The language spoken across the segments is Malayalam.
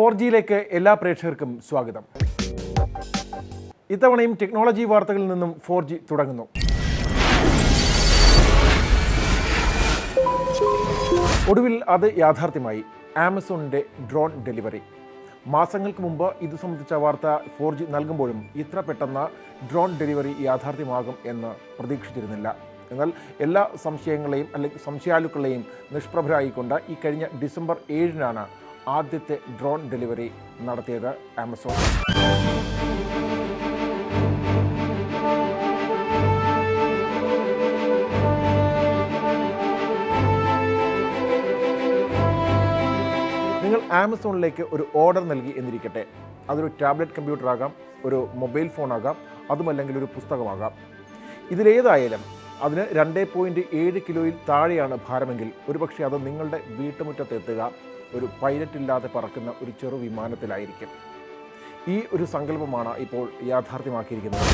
ഫോർ ജിയിലേക്ക് എല്ലാ പ്രേക്ഷകർക്കും സ്വാഗതം. ഇത്തവണയും ടെക്നോളജി വാർത്തകളിൽ നിന്നും ഫോർ ജി തുടങ്ങുന്നു. ഒടുവിൽ അത് യാഥാർത്ഥ്യമായി. ആമസോണിന്റെ ഡ്രോൺ ഡെലിവറി. മാസങ്ങൾക്ക് മുമ്പ് ഇത് സംബന്ധിച്ച വാർത്ത ഫോർ ജി നൽകുമ്പോഴും ഇത്ര പെട്ടെന്ന് ഡ്രോൺ ഡെലിവറി യാഥാർത്ഥ്യമാകും എന്ന് പ്രതീക്ഷിച്ചിരുന്നില്ല. എന്നാൽ എല്ലാ സംശയങ്ങളെയും അല്ലെങ്കിൽ സംശയാലുക്കളെയും നിഷ്പ്രഭരായിക്കൊണ്ട് ഈ കഴിഞ്ഞ ഡിസംബർ ഏഴിനാണ് ആദ്യത്തെ ഡ്രോൺ ഡെലിവറി നടത്തിയത് ആമസോൺ. നിങ്ങൾ ആമസോണിലേക്ക് ഒരു ഓർഡർ നൽകി എന്നിരിക്കട്ടെ. അതൊരു ടാബ്ലറ്റ് കമ്പ്യൂട്ടർ ആകാം ഒരു മൊബൈൽ ഫോൺ ആകാം അതുമല്ലെങ്കിൽ ഒരു പുസ്തകമാകാം. ഇതിലേതായാലും അതിന് രണ്ട് പോയിന്റ് ഏഴ് കിലോയിൽ താഴെയാണ് ഭാരമെങ്കിൽ ഒരുപക്ഷെ അത് നിങ്ങളുടെ വീട്ടുമുറ്റത്ത് എത്തുക. ഒരു പൈലറ്റ് ഇല്ലാതെ പറക്കുന്ന ഒരു ചെറു വിമാനത്തിലായിരിക്കും. ഈ ഒരു സങ്കല്പമാണ് ഇപ്പോൾ യാഥാർത്ഥ്യമാക്കിയിരിക്കുന്നത്.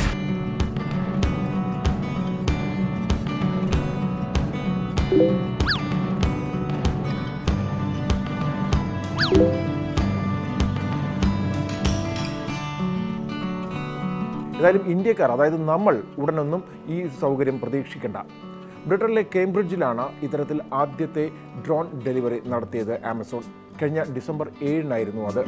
ഏതായാലും ഇന്ത്യക്കാർ അതായത് നമ്മൾ ഉടനൊന്നും ഈ സൗകര്യം പ്രതീക്ഷിക്കേണ്ട. ബ്രിട്ടനിലെ കേംബ്രിഡ്ജിലാണ് ഇത്തരത്തിൽ ആദ്യത്തെ ഡ്രോൺ ഡെലിവറി നടത്തിയത് ആമസോൺ. കഴിഞ്ഞ ഡിസംബർ ഏഴിനായിരുന്നു അത്.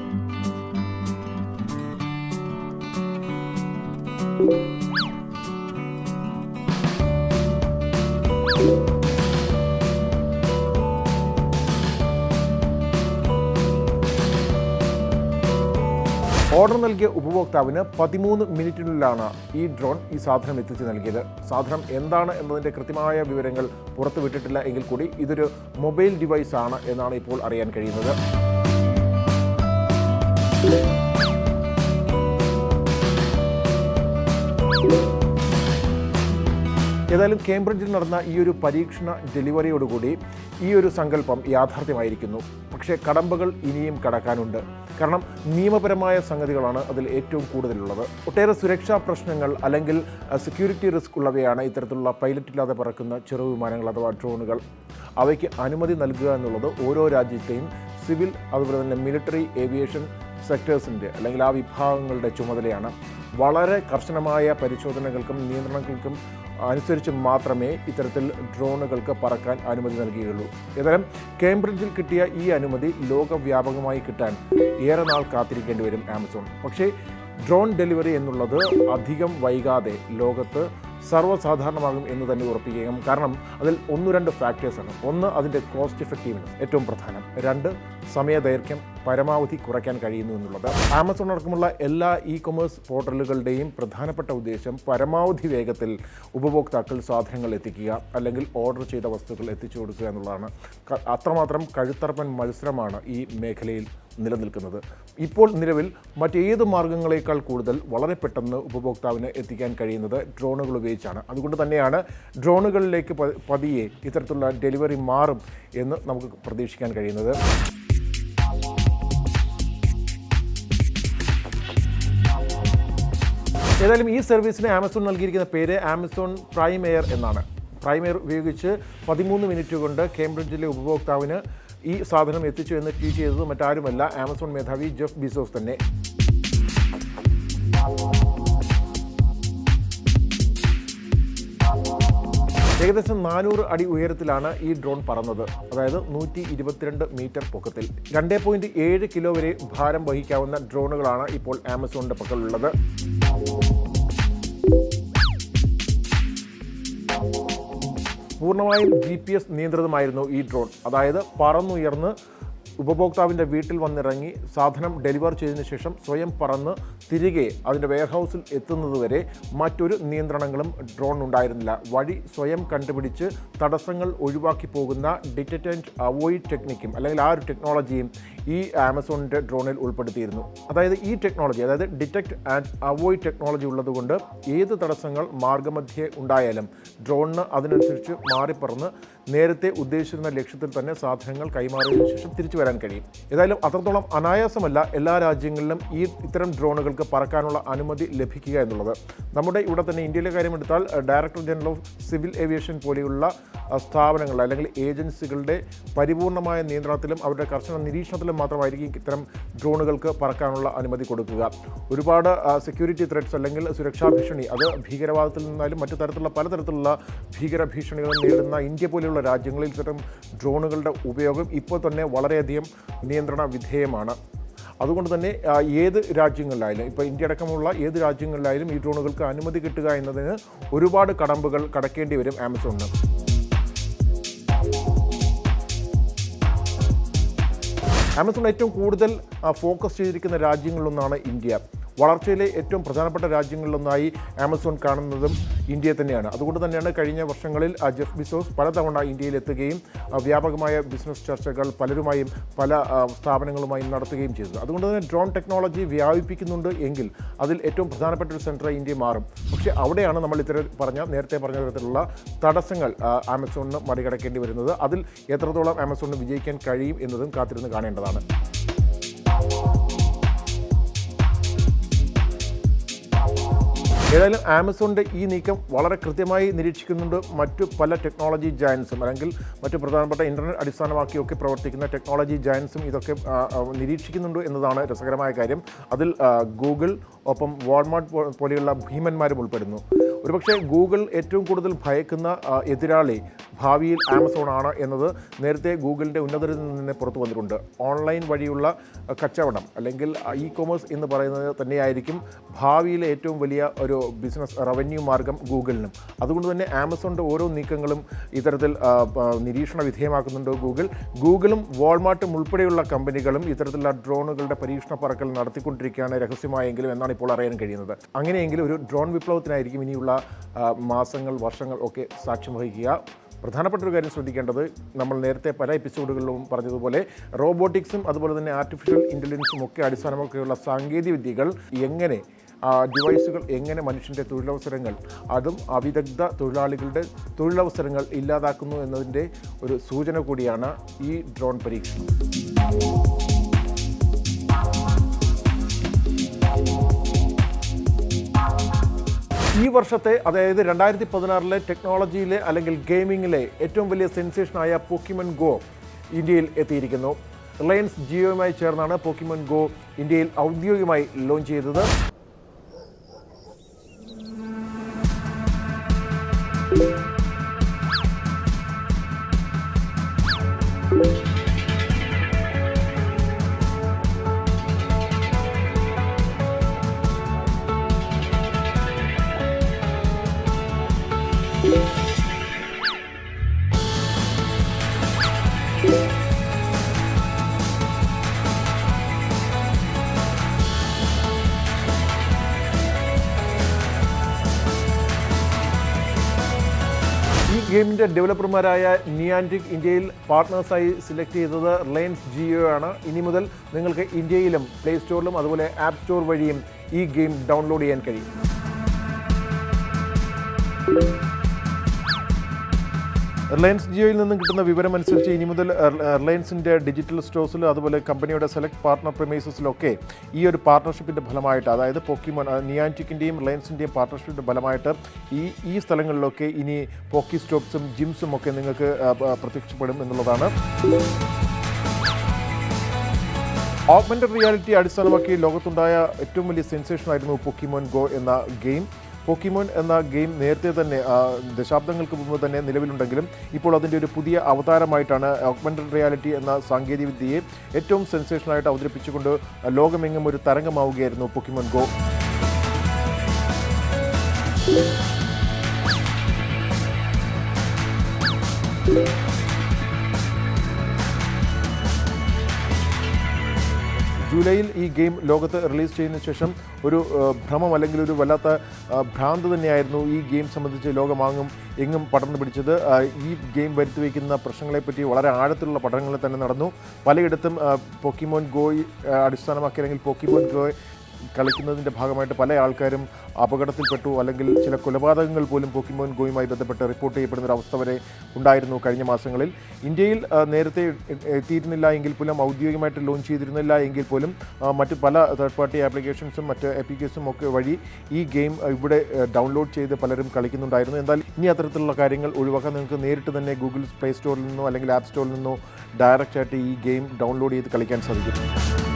ഓർഡർ നൽകിയ ഉപഭോക്താവിന് പതിമൂന്ന് മിനിറ്റിനുള്ളിലാണ് ഈ ഡ്രോൺ ഈ സാധനം എത്തിച്ചു നൽകിയത്. സാധനം എന്താണ് എന്നതിന്റെ കൃത്യമായ വിവരങ്ങൾ പുറത്തുവിട്ടിട്ടില്ല എങ്കിൽ കൂടി ഇതൊരു മൊബൈൽ ഡിവൈസ് ആണ് എന്നാണ് ഇപ്പോൾ അറിയാൻ കഴിയുന്നത്. ഏതായാലും കേംബ്രിഡ്ജിൽ നടന്ന ഈ ഒരു പരീക്ഷണ ഡെലിവറിയോടുകൂടി ഈ ഒരു സങ്കല്പം യാഥാർത്ഥ്യമായിരിക്കുന്നു. പക്ഷേ കടമ്പകൾ ഇനിയും കടക്കാനുണ്ട്. കാരണം നിയമപരമായ സംഗതികളാണ് അതിൽ ഏറ്റവും കൂടുതലുള്ളത്. ഒട്ടേറെ സുരക്ഷാ പ്രശ്നങ്ങൾ അല്ലെങ്കിൽ സെക്യൂരിറ്റി റിസ്ക് ഉള്ളവയാണ് ഇത്തരത്തിലുള്ള പൈലറ്റ് ഇല്ലാതെ പറക്കുന്ന ചെറു വിമാനങ്ങൾ അഥവാ ഡ്രോണുകൾ അവയ്ക്ക് അനുമതി നൽകുക എന്നുള്ളത് ഓരോ രാജ്യത്തെയും സിവിൽ അതുപോലെ തന്നെ മിലിറ്ററി ഏവിയേഷൻ സെക്ടേഴ്സിന്റെ അല്ലെങ്കിൽ ആ വിഭാഗങ്ങളുടെ ചുമതലയാണ്. വളരെ കർശനമായ പരിശോധനകൾക്കും നിയന്ത്രണങ്ങൾക്കും അനുസരിച്ച് മാത്രമേ ഇത്തരത്തിൽ ഡ്രോണുകൾക്ക് പറക്കാൻ അനുമതി നൽകിയുള്ളൂ. ഏതായാലും കേംബ്രിഡ്ജിൽ കിട്ടിയ ഈ അനുമതി ലോകവ്യാപകമായി കിട്ടാൻ ഏറെ നാൾ കാത്തിരിക്കേണ്ടി വരും ആമസോൺ. പക്ഷേ ഡ്രോൺ ഡെലിവറി എന്നുള്ളത് അധികം വൈകാതെ ലോകത്ത് സർവസാധാരണമാകും എന്ന് തന്നെ ഉറപ്പിക്കുകയും കാരണം അതിൽ ഒന്ന് രണ്ട് ഫാക്ടേഴ്സാണ്. ഒന്ന് അതിന്റെ കോസ്റ്റ് ഇഫക്റ്റീവ്നെസ് ഏറ്റവും പ്രധാനം. രണ്ട് സമയദൈർഘ്യം പരമാവധി കുറയ്ക്കാൻ കഴിയുന്നു എന്നുള്ളത്. ആമസോൺ അടക്കമുള്ള എല്ലാ ഇ കൊമേഴ്സ് പോർട്ടലുകളുടെയും പ്രധാനപ്പെട്ട ഉദ്ദേശം പരമാവധി വേഗത്തിൽ ഉപഭോക്താക്കൾ സാധനങ്ങൾ എത്തിക്കുക അല്ലെങ്കിൽ ഓർഡർ ചെയ്ത വസ്തുക്കൾ എത്തിച്ചു കൊടുക്കുക എന്നുള്ളതാണ്. അത്രമാത്രം കഴുത്തറപ്പൻ മത്സരമാണ് ഈ മേഖലയിൽ നിലനിൽക്കുന്നത്. ഇപ്പോൾ നിലവിൽ മറ്റേത് മാർഗങ്ങളേക്കാൾ കൂടുതൽ വളരെ പെട്ടെന്ന് ഉപഭോക്താവിന് എത്തിക്കാൻ കഴിയുന്നത് ഡ്രോണുകൾ ഉപയോഗിച്ചാണ്. അതുകൊണ്ട് തന്നെയാണ് ഡ്രോണുകളിലേക്ക് പതിയെ ഇത്തരത്തിലുള്ള ഡെലിവറി മാറും എന്ന് നമുക്ക് പ്രതീക്ഷിക്കാൻ കഴിയുന്നത്. ഏതായാലും ഈ സർവീസിന് ആമസോൺ നൽകിയിരിക്കുന്ന പേര് ആമസോൺ പ്രൈം എയർ എന്നാണ്. പ്രൈം എയർ ഉപയോഗിച്ച് പതിമൂന്ന് മിനിറ്റ് കൊണ്ട് കേംബ്രിഡ്ജിലെ ഉപഭോക്താവിന് ഈ സാധനം എത്തിച്ചു എന്ന് ട്വീറ്റ് ചെയ്തത് മറ്റാരുമല്ല ആമസോൺ മേധാവി ജെഫ് ബിസോസ് തന്നെ. ഏകദേശം നാനൂറ് അടി ഉയരത്തിലാണ് ഈ ഡ്രോൺ പറന്നത്. അതായത് നൂറ്റി ഇരുപത്തിരണ്ട് മീറ്റർ പൊക്കത്തിൽ. രണ്ട് പോയിന്റ് ഏഴ് കിലോ വരെ ഭാരം വഹിക്കാവുന്ന ഡ്രോണുകളാണ് ഇപ്പോൾ ആമസോണിന്റെ പക്കലുള്ളത്. പൂർണമായും ജി പി എസ് നിയന്ത്രിതമായിരുന്നു ഈ ഡ്രോൺ അതായത് പറന്നുയർന്ന് ഉപഭോക്താവിന്റെ വീട്ടിൽ വന്നിറങ്ങി സാധനം ഡെലിവർ ചെയ്തതിനു ശേഷം സ്വയം പറന്ന് തിരികെ അതിന്റെ വെയർഹൗസിൽ എത്തുന്നതുവരെ മറ്റൊരു നിയന്ത്രണങ്ങളും ഡ്രോൺ ഉണ്ടായിരുന്നില്ല. വഴി സ്വയം കണ്ടുപിടിച്ച് തടസ്സങ്ങൾ ഒഴിവാക്കി പോകുന്ന ഡിറ്റക്റ്റ് അവോയ്ഡ് ടെക്നിക്കും അല്ലെങ്കിൽ ആ ഒരു ടെക്നോളജിയും ഈ ആമസോണിന്റെ ഡ്രോണിൽ ഉൾപ്പെടുത്തിയിരുന്നു. അതായത് ഈ ടെക്നോളജി അതായത് ഡിറ്റക്ട് ആൻഡ് അവോയ്ഡ് ടെക്നോളജി ഉള്ളതുകൊണ്ട് ഏത് തടസ്സങ്ങൾ മാർഗമധ്യേ ഉണ്ടായാലും ഡ്രോണിന് അതിനനുസരിച്ച് മാറിപ്പറന്ന് നേരത്തെ ഉദ്ദേശിച്ചിരുന്ന ലക്ഷ്യത്തിൽ തന്നെ സാധനങ്ങൾ കൈമാറിയതിനു ശേഷം തിരിച്ചു വരാൻ കഴിയും. ഏതായാലും അത്രത്തോളം അനായാസമല്ല എല്ലാ രാജ്യങ്ങളിലും ഈ ഇത്തരം ഡ്രോണുകൾക്ക് പറക്കാനുള്ള അനുമതി ലഭിക്കുക എന്നുള്ളത്. നമ്മുടെ ഇവിടെ തന്നെ ഇന്ത്യയിലെ കാര്യമെടുത്താൽ director general of civil aviation പോലെയുള്ള സ്ഥാപനങ്ങൾ അല്ലെങ്കിൽ ഏജൻസികളുടെ പരിപൂർണമായ നിയന്ത്രണത്തിലും അവരുടെ കർശന നിരീക്ഷണത്തിലും മാത്രമായിരിക്കും ഇത്തരം ഡ്രോണുകൾക്ക് പറക്കാനുള്ള അനുമതി കൊടുക്കുക. ഒരുപാട് സെക്യൂരിറ്റി ത്രെഡ്സ് അല്ലെങ്കിൽ സുരക്ഷാ ഭീഷണി അത് ഭീകരവാദത്തിൽ നിന്നാലും മറ്റു തരത്തിലുള്ള പലതരത്തിലുള്ള ഭീകര ഭീഷണികൾ നേരിടുന്ന ഇന്ത്യ പോലെയുള്ള രാജ്യങ്ങളിൽ ഇത്തരം ഡ്രോണുകളുടെ ഉപയോഗം ഇപ്പോൾ തന്നെ വളരെയധികം നിയന്ത്രണ വിധേയമാണ്. അതുകൊണ്ട് തന്നെ ഏത് രാജ്യങ്ങളിലായാലും ഇപ്പോൾ ഇന്ത്യ അടക്കമുള്ള ഏത് രാജ്യങ്ങളിലായാലും ഈ ഡ്രോണുകൾക്ക് അനുമതി കിട്ടുക എന്നതിന് ഒരുപാട് കടമ്പകൾ കടക്കേണ്ടി വരും ആമസോണിന്. ആമസോൺ ഏറ്റവും കൂടുതൽ ഫോക്കസ് ചെയ്തിരിക്കുന്ന രാജ്യങ്ങളിലൊന്നാണ് ഇന്ത്യ. വളർച്ചയിലെ ഏറ്റവും പ്രധാനപ്പെട്ട രാജ്യങ്ങളിലൊന്നായി ആമസോൺ കാണുന്നതും ഇന്ത്യയെ തന്നെയാണ്. അതുകൊണ്ട് തന്നെയാണ് കഴിഞ്ഞ വർഷങ്ങളിൽ ജെഫ് ബിസോസ് പലതവണ ഇന്ത്യയിൽ എത്തുകയും വ്യാപകമായ ബിസിനസ് ചർച്ചകൾ പലരുമായും പല സ്ഥാപനങ്ങളുമായും നടത്തുകയും ചെയ്തത്. അതുകൊണ്ട് തന്നെ ഡ്രോൺ ടെക്നോളജി വ്യാപിപ്പിക്കുന്നുണ്ട് എങ്കിൽ അതിൽ ഏറ്റവും പ്രധാനപ്പെട്ട ഒരു സെന്റർ ഇന്ത്യ മാറും. പക്ഷേ അവിടെയാണ് നമ്മൾ ഇത്തരം പറഞ്ഞ നേരത്തെ പറഞ്ഞ തരത്തിലുള്ള തടസ്സങ്ങൾ ആമസോണിന് മറികടക്കേണ്ടി വരുന്നത്. അതിൽ എത്രത്തോളം ആമസോണിന് വിജയിക്കാൻ കഴിയും എന്നതും കാത്തിരുന്ന് കാണേണ്ടതാണ്. ഏതായാലും ആമസോണിന്റെ ഈ നീക്കം വളരെ കൃത്യമായി നിരീക്ഷിക്കുന്നുണ്ട്. മറ്റു പല ടെക്നോളജി ജയൻസും അല്ലെങ്കിൽ മറ്റു പ്രധാനപ്പെട്ട ഇന്റർനെറ്റ് അടിസ്ഥാനമാക്കിയൊക്കെ പ്രവർത്തിക്കുന്ന ടെക്നോളജി ജയൻസും ഇതൊക്കെ നിരീക്ഷിക്കുന്നുണ്ട് എന്നതാണ് രസകരമായ കാര്യം. അതിൽ ഗൂഗിൾ ഒപ്പം വാൾമാർട്ട് പോലെയുള്ള ഭീമന്മാരും ഉൾപ്പെടുന്നു. ഒരുപക്ഷെ ഗൂഗിൾ ഏറ്റവും കൂടുതൽ ഭയക്കുന്ന എതിരാളി ഭാവിയിൽ ആമസോൺ ആണ് എന്നത് നേരത്തെ ഗൂഗിളിന്റെ ഉന്നതരിൽ നിന്ന് പുറത്തു വന്നിട്ടുണ്ട്. ഓൺലൈൻ വഴിയുള്ള കച്ചവടം അല്ലെങ്കിൽ ഇ കൊമേഴ്സ് എന്ന് പറയുന്നത് തന്നെയായിരിക്കും ഭാവിയിലെ ഏറ്റവും വലിയ ഒരു ബിസിനസ് റവന്യൂ മാർഗം ഗൂഗിളിനും. അതുകൊണ്ട് തന്നെ ആമസോണിന്റെ ഓരോ നീക്കങ്ങളും ഇത്തരത്തിൽ നിരീക്ഷണ വിധേയമാക്കുന്നുണ്ട് ഗൂഗിൾ. ഗൂഗിളും വാൾമാർട്ടും ഉൾപ്പെടെയുള്ള കമ്പനികളും ഇത്തരത്തിലുള്ള ഡ്രോണുകളുടെ പരീക്ഷണ പറക്കൽ നടത്തിക്കൊണ്ടിരിക്കുകയാണ് രഹസ്യമായെങ്കിലും എന്നാണ് ഇപ്പോൾ അറിയാൻ കഴിയുന്നത്. അങ്ങനെയെങ്കിൽ ഒരു ഡ്രോൺ വിപ്ലവത്തിനായിരിക്കും ഇനിയുള്ള മാസങ്ങൾ വർഷങ്ങൾ ഒക്കെ സാക്ഷ്യം വഹിക്കുക. പ്രധാനപ്പെട്ട ഒരു കാര്യം ശ്രദ്ധിക്കേണ്ടത് നമ്മൾ നേരത്തെ പല എപ്പിസോഡുകളിലും പറഞ്ഞതുപോലെ റോബോട്ടിക്സും അതുപോലെ തന്നെ ആർട്ടിഫിഷ്യൽ ഇന്റലിജൻസും ഒക്കെ അടിസ്ഥാനമൊക്കെയുള്ള സാങ്കേതിക വിദ്യകൾ എങ്ങനെ ഡിവൈസുകൾ എങ്ങനെ മനുഷ്യന്റെ തൊഴിലവസരങ്ങൾ അതും അവിദഗ്ധ തൊഴിലാളികളുടെ തൊഴിലവസരങ്ങൾ ഇല്ലാതാക്കുന്നു എന്നതിന്റെ ഒരു സൂചന കൂടിയാണ് ഈ ഡ്രോൺ പരീക്ഷണം. ഈ വർഷത്തെ അതായത് രണ്ടായിരത്തി പതിനാറിലെ ടെക്നോളജിയിലെ അല്ലെങ്കിൽ ഗെയിമിങ്ങിലെ ഏറ്റവും വലിയ സെൻസേഷനായ പോക്കിമൻ ഗോ ഇന്ത്യയിൽ എത്തിയിരിക്കുന്നു. റിലയൻസ് ജിയോയുമായി ചേർന്നാണ് പോക്കിമൻ ഗോ ഇന്ത്യയിൽ ഔദ്യോഗികമായി ലോഞ്ച് ചെയ്തത്. ഈ ഗെയിമിന്റെ ഡെവലപ്പർമാരായ നിയാന്റിക് ഇന്ത്യയിൽ പാർട്ട്നേഴ്സായി സെലക്ട് ചെയ്തത് റിലയൻസ് ജിയോ ആണ്. ഇനി മുതൽ നിങ്ങൾക്ക് ഇന്ത്യയിലും പ്ലേ സ്റ്റോറിലും അതുപോലെ ആപ്പ് സ്റ്റോർ വഴിയും ഈ ഗെയിം ഡൗൺലോഡ് ചെയ്യാൻ കഴിയും. റിലയൻസ് ജിയോയിൽ നിന്നും കിട്ടുന്ന വിവരം അനുസരിച്ച് ഇനി മുതൽ റിലയൻസിന്റെ ഡിജിറ്റൽ സ്റ്റോഴ്സിൽ അതുപോലെ കമ്പനിയുടെ സെലക്ട് പാർട്ണർ പ്രമേസസിലൊക്കെ ഈ ഒരു പാർട്ട്ണർഷിപ്പിന്റെ ഫലമായിട്ട് അതായത് പോക്കിമോൻ നിയാന്റിക്കിന്റെയും റിലയൻസിന്റെയും പാർട്ട്ണർഷിപ്പിന്റെ ഫലമായിട്ട് ഈ ഈ സ്ഥലങ്ങളിലൊക്കെ ഇനി പോക്കി സ്റ്റോപ്സും ജിംസും ഒക്കെ നിങ്ങൾക്ക് പ്രത്യക്ഷപ്പെടും എന്നുള്ളതാണ്. ഓഗ്മെന്റഡ് റിയാലിറ്റി അടിസ്ഥാനമാക്കി ലോകത്തുണ്ടായ ഏറ്റവും വലിയ സെൻസേഷൻ ആയിരുന്നു പോക്കിമോൻ ഗോ എന്ന ഗെയിം പോക്കിമോൻ എന്ന ഗെയിം നേരത്തെ തന്നെ ദശാബ്ദങ്ങൾക്ക് മുമ്പ് തന്നെ നിലവിലുണ്ടെങ്കിലും ഇപ്പോൾ അതിന്റെ ഒരു പുതിയ അവതാരമായിട്ടാണ് ഓഗ്മെന്റഡ് റിയാലിറ്റി എന്ന സാങ്കേതികവിദ്യയെ ഏറ്റവും സെൻസേഷനായിട്ട് അവതരിപ്പിച്ചുകൊണ്ട് ലോകമെങ്ങും ഒരു തരംഗമാവുകയായിരുന്നു പോക്കിമോൻ ഗോ. ജൂലൈയിൽ ഈ ഗെയിം ലോകത്ത് റിലീസ് ചെയ്യുന്ന ശേഷം ഒരു ഭ്രമം അല്ലെങ്കിൽ ഒരു വല്ലാത്ത ഭ്രാന്ത് തന്നെയായിരുന്നു ഈ ഗെയിം സംബന്ധിച്ച് ലോകമാങ്ങും എങ്ങും പടർന്നു പിടിച്ചത്. ഈ ഗെയിം വരുത്തി വയ്ക്കുന്ന പ്രശ്നങ്ങളെപ്പറ്റി വളരെ ആഴത്തിലുള്ള പഠനങ്ങൾ തന്നെ നടന്നു. പലയിടത്തും പോക്കിമോൻ ഗോയ് അടിസ്ഥാനമാക്കി അല്ലെങ്കിൽ പോക്കിമോൻ ഗോയ് കളിക്കുന്നതിന്റെ ഭാഗമായിട്ട് പല ആൾക്കാരും അപകടത്തിൽപ്പെട്ടു അല്ലെങ്കിൽ ചില കൊലപാതകങ്ങൾ പോലും പോക്കിമോൻ ഗോയുമായി ബന്ധപ്പെട്ട് റിപ്പോർട്ട് ചെയ്യപ്പെടുന്ന ഒരു അവസ്ഥ വരെ ഉണ്ടായിരുന്നു കഴിഞ്ഞ മാസങ്ങളിൽ. ഇന്ത്യയിൽ നേരത്തെ എത്തിയിരുന്നില്ല എങ്കിൽ പോലും ഔദ്യോഗികമായിട്ട് ലോഞ്ച് ചെയ്തിരുന്നില്ല എങ്കിൽ പോലും മറ്റ് പല തേർഡ് പാർട്ടി ആപ്ലിക്കേഷൻസും മറ്റ് ആപ്ലിക്കേഷൻസും ഒക്കെ വഴി ഈ ഗെയിം ഇവിടെ ഡൗൺലോഡ് ചെയ്ത് പലരും കളിക്കുന്നുണ്ടായിരുന്നു. എന്നാൽ ഇനി അത്തരത്തിലുള്ള കാര്യങ്ങൾ ഒഴിവാക്കാൻ നിങ്ങൾക്ക് നേരിട്ട് തന്നെ ഗൂഗിൾ പ്ലേ സ്റ്റോറിൽ നിന്നോ അല്ലെങ്കിൽ ആപ്പ് സ്റ്റോറിൽ നിന്നോ ഡയറക്റ്റായിട്ട് ഈ ഗെയിം ഡൗൺലോഡ് ചെയ്ത് കളിക്കാൻ സാധിക്കും.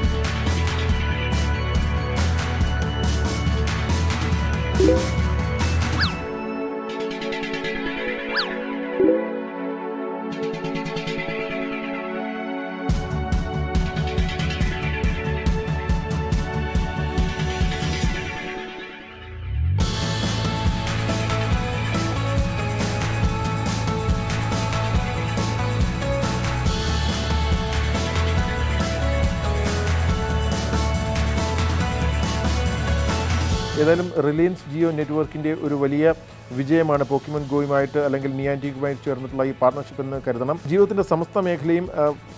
ഏതായാലും റിലയൻസ് ജിയോ നെറ്റ്വർക്കിന്റെ ഒരു വലിയ വിജയമാണ് പോക്കിമൻ ഗോയുമായിട്ട് അല്ലെങ്കിൽ നിയാന്റിക്കുമായി ചേർന്നിട്ടുള്ള ഈ പാർട്ണർഷിപ്പ് എന്ന് കരുതണം. ജിയോത്തിന്റെ സമസ്ത മേഖലയും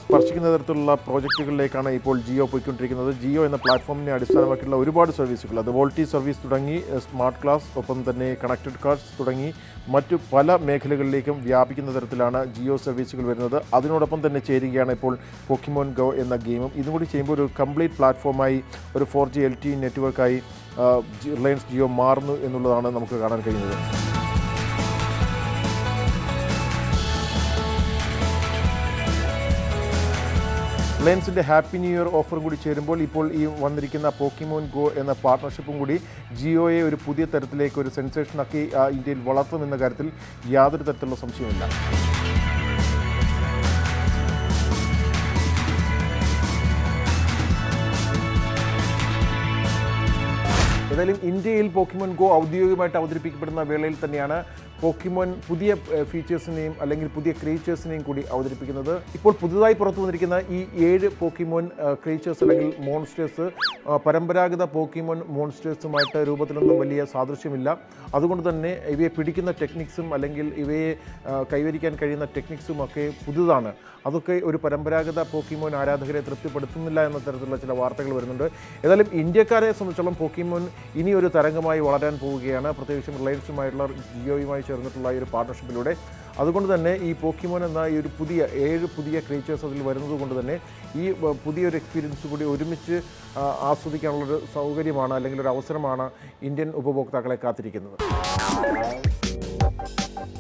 സ്പർശിക്കുന്ന തരത്തിലുള്ള പ്രോജക്റ്റുകളിലേക്കാണ് ഇപ്പോൾ ജിയോ പോയിക്കൊണ്ടിരിക്കുന്നത്. ജിയോ എന്ന പ്ലാറ്റ്ഫോമിനെ അടിസ്ഥാനമാക്കിയുള്ള ഒരുപാട് സർവീസുകൾ. അത് വോൾട്ടി സർവീസ് തുടങ്ങി സ്മാർട്ട് ക്ലാസ് ഒപ്പം തന്നെ കണക്റ്റഡ് കാർഡ്സ് തുടങ്ങി മറ്റു പല മേഖലകളിലേക്കും വ്യാപിക്കുന്ന തരത്തിലാണ് ജിയോ സർവീസുകൾ വരുന്നത്. അതിനോടൊപ്പം തന്നെ ചേരുകയാണ് ഇപ്പോൾ പോക്കിമോൻ ഗോ എന്ന ഗെയിമും. ഇതും കൂടി ചെയ്യുമ്പോൾ ഒരു കംപ്ലീറ്റ് പ്ലാറ്റ്ഫോമായി ഒരു ഫോർ ജി എൽ ടി നെറ്റ്വർക്കായി റിലയൻസ് ജിയോ മാറുന്നു എന്നുള്ളതാണ് നമുക്ക് കാണാൻ കഴിയുന്നത് റിലയൻസിന്റെ ഹാപ്പി ന്യൂ ഇയർ ഓഫറും കൂടി ചേരുമ്പോൾ ഇപ്പോൾ ഈ വന്നിരിക്കുന്ന പോക്കിമോൻ ഗോ എന്ന പാർട്ണർഷിപ്പും കൂടി ജിയോയെ ഒരു പുതിയ തരത്തിലേക്ക് ഒരു സെൻസേഷനാക്കി ഇന്ത്യയിൽ വളർത്തുമെന്ന കാര്യത്തിൽ യാതൊരു തരത്തിലുള്ള സംശയമില്ല ഏതായാലും ഇന്ത്യയിൽ പോക്കിമോൻ ഗോ ഔദ്യോഗികമായിട്ട് അവതരിപ്പിക്കപ്പെടുന്ന വേളയിൽ തന്നെയാണ് പോക്കിമോൻ പുതിയ ഫീച്ചേഴ്സിനെയും അല്ലെങ്കിൽ പുതിയ ക്രീച്ചേഴ്സിനെയും കൂടി അവതരിപ്പിക്കുന്നത്. ഇപ്പോൾ പുതുതായി പുറത്തു വന്നിരിക്കുന്ന ഈ ഏഴ് പോക്കിമോൻ ക്രീച്ചേഴ്സ് അല്ലെങ്കിൽ മോൺസ്റ്റേഴ്സ് പരമ്പരാഗത പോക്കിമോൻ മോൺസ്റ്റേഴ്സുമായിട്ട് രൂപത്തിലൊന്നും വലിയ സാദൃശ്യമില്ല. അതുകൊണ്ട് തന്നെ ഇവയെ പിടിക്കുന്ന ടെക്നിക്സും അല്ലെങ്കിൽ ഇവയെ കൈവരിക്കാൻ കഴിയുന്ന ടെക്നിക്സും ഒക്കെ പുതുതാണ്. അതൊക്കെ ഒരു പരമ്പരാഗത പോക്കിമോൻ ആരാധകരെ തൃപ്തിപ്പെടുത്തുന്നില്ല എന്ന തരത്തിലുള്ള ചില വാർത്തകൾ വരുന്നുണ്ട്. ഏതായാലും ഇന്ത്യക്കാരെ സംബന്ധിച്ചോളം പോക്കിമോൻ ഇനി ഒരു തരംഗമായി വളരാൻ പോവുകയാണ്. പ്രത്യേകിച്ചും റിലയൻസുമായിട്ടുള്ള ജിയോയുമായി ചേർന്നിട്ടുള്ള ഈ ഒരു പാർട്ണർഷിപ്പിലൂടെ അതുകൊണ്ട് തന്നെ ഈ പോക്കിമോൻ എന്ന ഈ ഒരു പുതിയ ഏഴ് പുതിയ ക്രീച്ചേഴ്സ് അതിൽ വരുന്നത് കൊണ്ട് തന്നെ ഈ പുതിയൊരു എക്സ്പീരിയൻസ് കൂടി ഒരുമിച്ച് ആസ്വദിക്കാനുള്ളൊരു സൗകര്യമാണ് അല്ലെങ്കിൽ ഒരു അവസരമാണ് ഇന്ത്യൻ ഉപഭോക്താക്കളെ കാത്തിരിക്കുന്നത്.